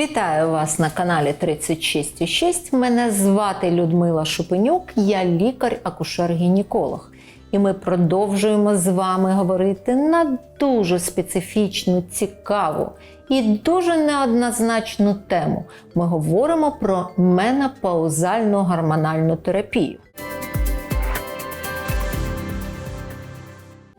Вітаю вас на каналі 36,6. Мене звати Людмила Шупенюк, я лікар-акушер-гінеколог. І ми продовжуємо з вами говорити на дуже специфічну, цікаву і дуже неоднозначну тему. Ми говоримо про менопаузальну гормональну терапію.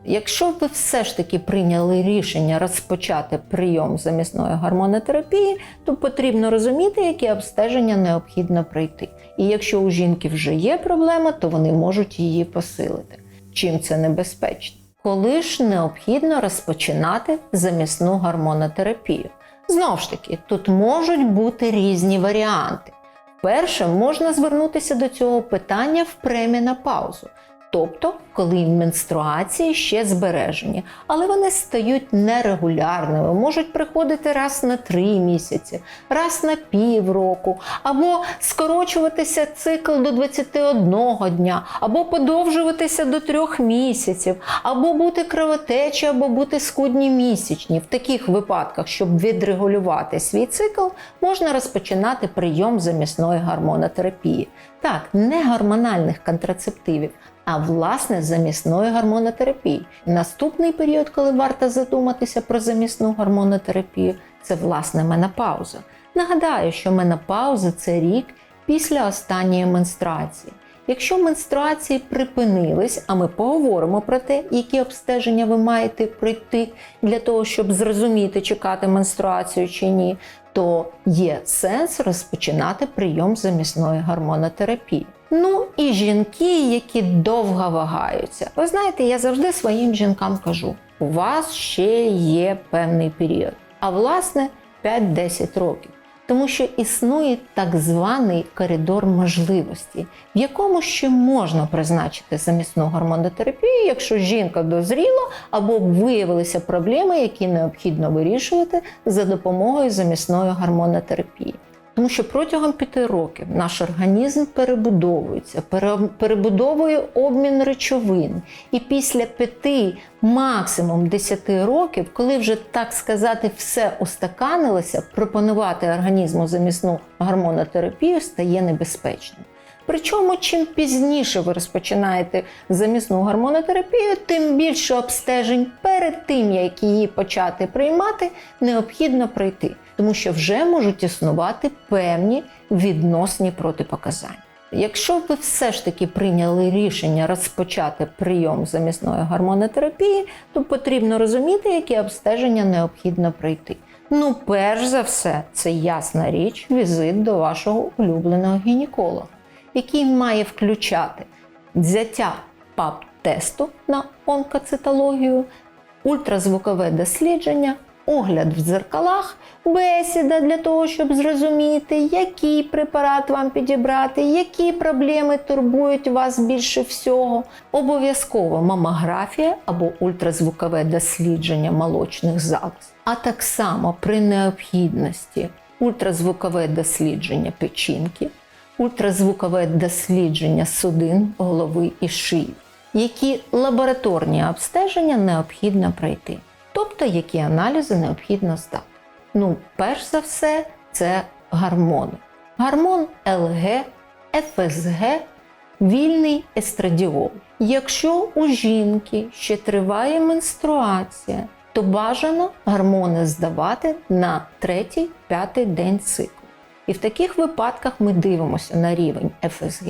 Якщо ви все ж таки прийняли рішення розпочати прийом замісної гормонотерапії, то потрібно розуміти, які обстеження необхідно пройти. І якщо у жінки вже є проблема, то вони можуть її посилити. Чим це небезпечно? Коли ж необхідно розпочинати замісну гормонотерапію? Знову ж таки, тут можуть бути різні варіанти. Перше, можна звернутися до цього питання в премінопаузу. Тобто, коли менструації ще збережені, але вони стають нерегулярними, можуть приходити раз на три місяці, раз на півроку, або скорочуватися цикл до 21 дня, або подовжуватися до трьох місяців, або бути кровотечі, або бути скудні місячні. В таких випадках, щоб відрегулювати свій цикл, можна розпочинати прийом замісної гормонотерапії. Так, не гормональних контрацептивів, а власне замісної гормонотерапії. Наступний період, коли варто задуматися про замісну гормонотерапію, це власне менопауза. Нагадаю, що менопауза це рік після останньої менструації. Якщо менструації припинились, а ми поговоримо про те, які обстеження ви маєте пройти для того, щоб зрозуміти, чекати менструацію чи ні, то є сенс розпочинати прийом замісної гормонотерапії. Ну і жінки, які довго вагаються. Ви знаєте, я завжди своїм жінкам кажу: у вас ще є певний період, а власне 5-10 років. Тому що існує так званий коридор можливості, в якому ще можна призначити замісну гормонотерапію, якщо жінка дозріла або виявилися проблеми, які необхідно вирішувати за допомогою замісної гормонотерапії. Тому що протягом п'яти років наш організм перебудовується, перебудовує обмін речовин. І після п'яти, максимум 10 років, коли вже так сказати все устаканилося, пропонувати організму замісну гормонотерапію стає небезпечним. Причому, чим пізніше ви розпочинаєте замісну гормонотерапію, тим більше обстежень перед тим, як її почати приймати, необхідно пройти, тому що вже можуть існувати певні відносні протипоказання. Якщо ви все ж таки прийняли рішення розпочати прийом замісної гормонотерапії, то потрібно розуміти, які обстеження необхідно пройти. Ну, перш за все, це ясна річ, візит до вашого улюбленого гінеколога який має включати взяття ПАП-тесту на онкоцитологію, ультразвукове дослідження, огляд в дзеркалах, бесіда для того, щоб зрозуміти, який препарат вам підібрати, які проблеми турбують вас більше всього. Обов'язково мамографія або ультразвукове дослідження молочних залоз. А так само при необхідності ультразвукове дослідження печінки ультразвукове дослідження судин, голови і шиї, які лабораторні обстеження необхідно пройти, тобто які аналізи необхідно здати. Ну, перш за все, це гормони. Гормон ЛГ, ФСГ, вільний естрадіол. Якщо у жінки ще триває менструація, то бажано гормони здавати на третій-п'ятий день циклу. І в таких випадках ми дивимося на рівень ФСГ.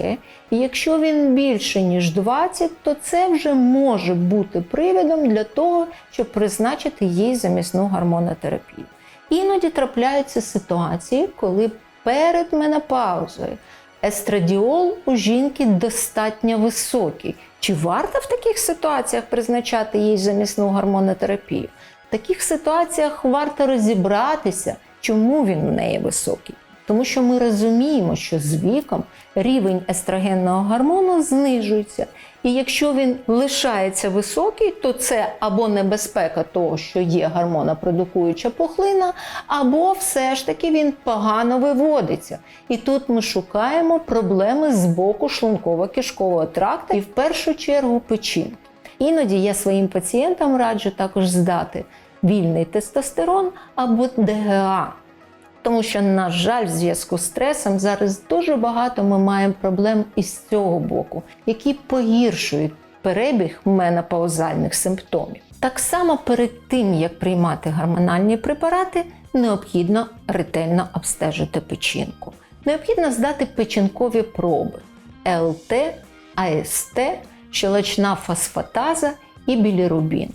І якщо він більше, ніж 20, то це вже може бути привідом для того, щоб призначити їй замісну гормонотерапію. Іноді трапляються ситуації, коли перед менопаузою естрадіол у жінки достатньо високий. Чи варто в таких ситуаціях призначати їй замісну гормонотерапію? В таких ситуаціях варто розібратися, чому він у неї високий. Тому що ми розуміємо, що з віком рівень естрогенного гормону знижується. І якщо він лишається високий, то це або небезпека того, що є гормонопродукуюча пухлина, або все ж таки він погано виводиться. І тут ми шукаємо проблеми з боку шлунково-кишкового тракту і в першу чергу печінки. Іноді я своїм пацієнтам раджу також здати вільний тестостерон або ДГА. Тому що, на жаль, в зв'язку з стресом зараз дуже багато ми маємо проблем із цього боку, які погіршують перебіг менопаузальних симптомів. Так само перед тим, як приймати гормональні препарати, необхідно ретельно обстежити печінку. Необхідно здати печінкові проби ЛТ, АСТ, щелочна фосфатаза і білірубін.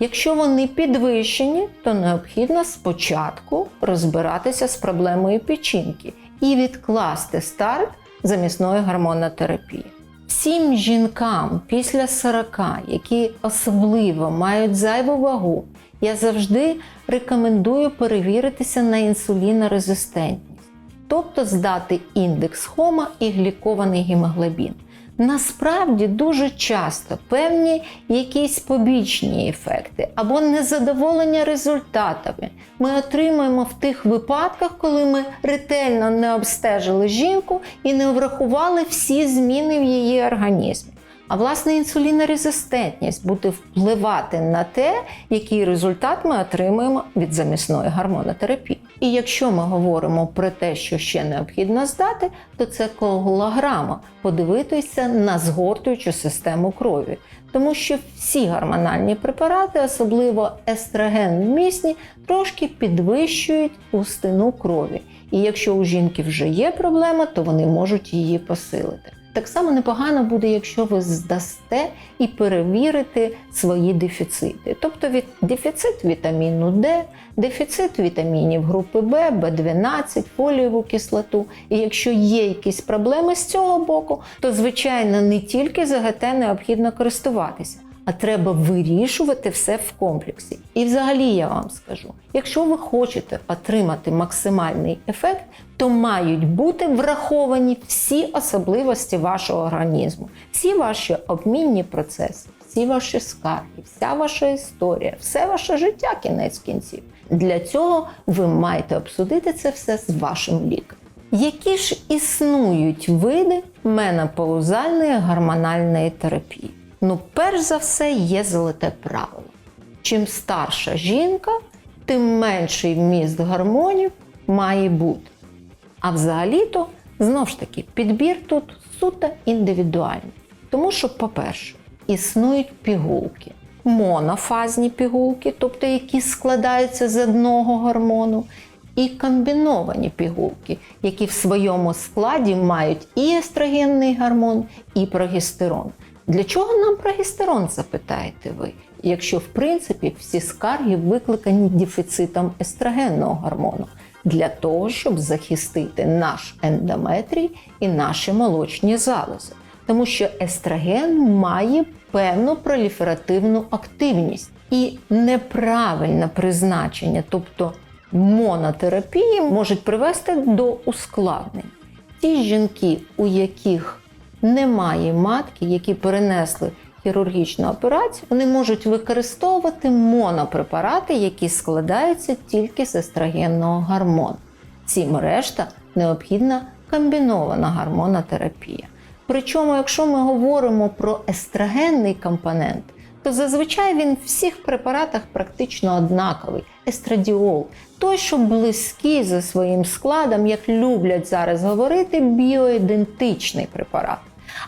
Якщо вони підвищені, то необхідно спочатку розбиратися з проблемою печінки і відкласти старт замісної гормонотерапії. Всім жінкам після 40, які особливо мають зайву вагу, я завжди рекомендую перевіритися на інсулінорезистентність, тобто здати індекс хома і глікований гемоглобін. Насправді дуже часто певні якісь побічні ефекти або незадоволення результатами ми отримуємо в тих випадках, коли ми ретельно не обстежили жінку і не врахували всі зміни в її організмі. А власне інсулінорезистентність буде впливати на те, який результат ми отримуємо від замісної гормонотерапії. І якщо ми говоримо про те, що ще необхідно здати, то це колограма подивитися на згортуючу систему крові. Тому що всі гормональні препарати, особливо естроген місні, трошки підвищують густину крові. І якщо у жінки вже є проблема, то вони можуть її посилити. Так само непогано буде, якщо ви здасте і перевірите свої дефіцити. Тобто від дефіцит вітаміну Д, дефіцит вітамінів групи Б, В12, фолієву кислоту. І якщо є якісь проблеми з цього боку, то звичайно не тільки ЗГТ необхідно користуватися. А треба вирішувати все в комплексі. І взагалі я вам скажу: якщо ви хочете отримати максимальний ефект, то мають бути враховані всі особливості вашого організму, всі ваші обмінні процеси, всі ваші скарги, вся ваша історія, все ваше життя кінець кінців. Для цього ви маєте обсудити це все з вашим лікарем. Які ж існують види менопаузальної гормональної терапії? Ну, перш за все, є золоте правило. Чим старша жінка, тим менший вміст гормонів має бути. А взагалі-то, знову ж таки, підбір тут суто індивідуальний. Тому що, по-перше, існують пігулки, монофазні пігулки, тобто які складаються з одного гормону, і комбіновані пігулки, які в своєму складі мають і естрогенний гормон, і прогестерон. Для чого нам прогестерон, запитаєте ви? Якщо в принципі всі скарги викликані дефіцитом естрогенного гормону для того, щоб захистити наш ендометрій і наші молочні залози. Тому що естроген має певну проліферативну активність і неправильне призначення, тобто монотерапії, можуть привести до ускладнень. Ті жінки, у яких немає матки, які перенесли хірургічну операцію, вони можуть використовувати монопрепарати, які складаються тільки з естрогенного гормону. Цим решта необхідна комбінована гормонотерапія. Причому, якщо ми говоримо про естрогенний компонент, то зазвичай він в всіх препаратах практично однаковий. Естрадіол, той, що близький за своїм складом, як люблять зараз говорити, біоідентичний препарат.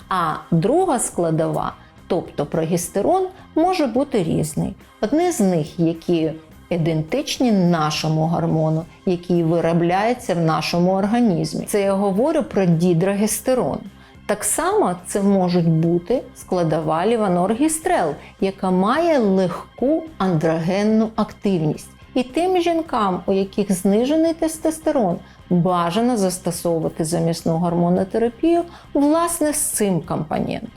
А друга складова, тобто прогестерон, може бути різний. Одне з них, які ідентичні нашому гормону, який виробляється в нашому організмі. Це я говорю про дідрогестерон. Так само це можуть бути складова ліваноргістрел, яка має легку андрогенну активність. І тим жінкам, у яких знижений тестостерон, бажано застосовувати замісну гормонотерапію власне з цим компонентом.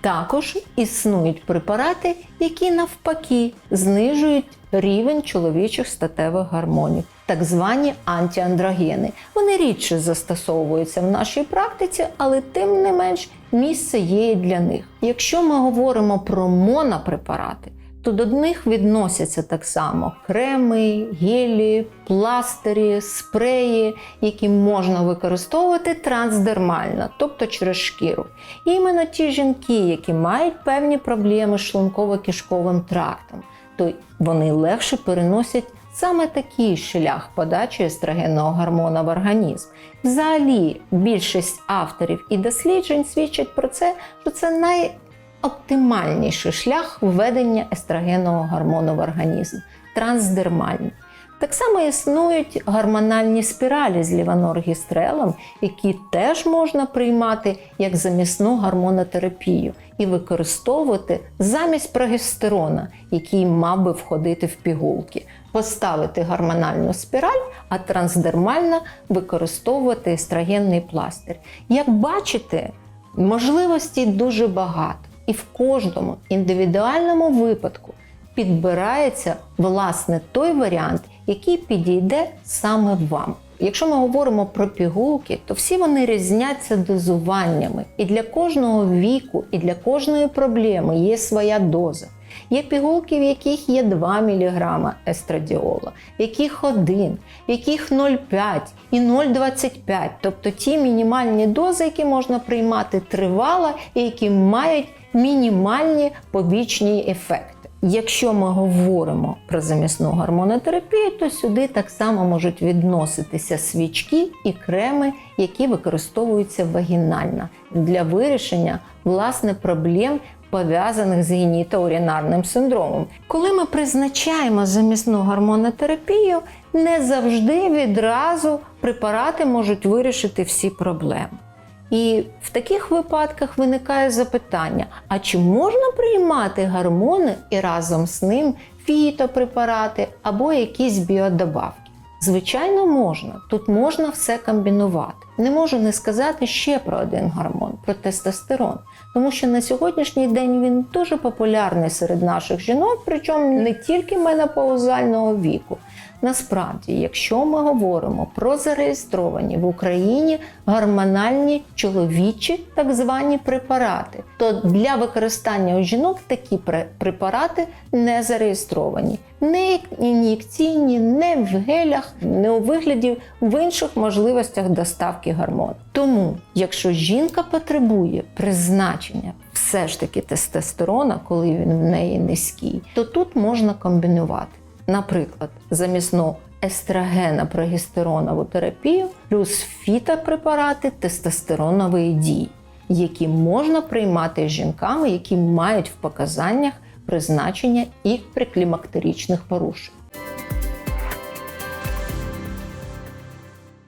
Також існують препарати, які навпаки знижують рівень чоловічих статевих гормонів, так звані антіандрогени. Вони рідше застосовуються в нашій практиці, але тим не менш місце є і для них. Якщо ми говоримо про монопрепарати, то до них відносяться так само креми, гелі, пластирі, спреї, які можна використовувати трансдермально, тобто через шкіру. І іменно ті жінки, які мають певні проблеми з шлунково-кишковим трактом, то вони легше переносять саме такий шлях подачі естрогенного гормона в організм. Взагалі, більшість авторів і досліджень свідчать про це, що це найоптимальніший шлях введення естрогенного гормону в організм трансдермальний. Так само існують гормональні спіралі з лівоноргістрелом, які теж можна приймати як замісну гормонотерапію і використовувати замість прогестерона, який мав би входити в пігулки, поставити гормональну спіраль, а трансдермальна використовувати естрогенний пластир. Як бачите, можливостей дуже багато, і в кожному індивідуальному випадку підбирається власне той варіант, який підійде саме вам. Якщо ми говоримо про пігулки, то всі вони різняться дозуваннями. І для кожного віку, і для кожної проблеми є своя доза. Є пігулки, в яких є 2 мг естрадіола, в яких 1, в яких 0,5 і 0,25, тобто ті мінімальні дози, які можна приймати тривало і які мають мінімальні побічні ефекти. Якщо ми говоримо про замісну гормонотерапію, то сюди так само можуть відноситися свічки і креми, які використовуються вагінально для вирішення власне проблем. Пов'язаних з генітоурінарним синдромом. Коли ми призначаємо замісну гормонотерапію, не завжди відразу препарати можуть вирішити всі проблеми. І в таких випадках виникає запитання: а чи можна приймати гормони і разом з ним фітопрепарати або якісь біодобавки? Звичайно, можна. Тут можна все комбінувати. Не можу не сказати ще про один гормон про тестостерон, тому що на сьогоднішній день він дуже популярний серед наших жінок, причому не тільки менопаузального віку. Насправді, якщо ми говоримо про зареєстровані в Україні гормональні чоловічі так звані препарати, то для використання у жінок такі препарати не зареєстровані. Не ін'єкційні, не в гелях, не у вигляді в інших можливостях доставки гормону. Тому, якщо жінка потребує призначення все ж таки тестостерона, коли він в неї низький, то тут можна комбінувати. Наприклад, замісну естрогена прогестеронову терапію плюс фітопрепарати тестостеронової дії, які можна приймати жінками, які мають в показаннях призначення і при клімактеричних порушень.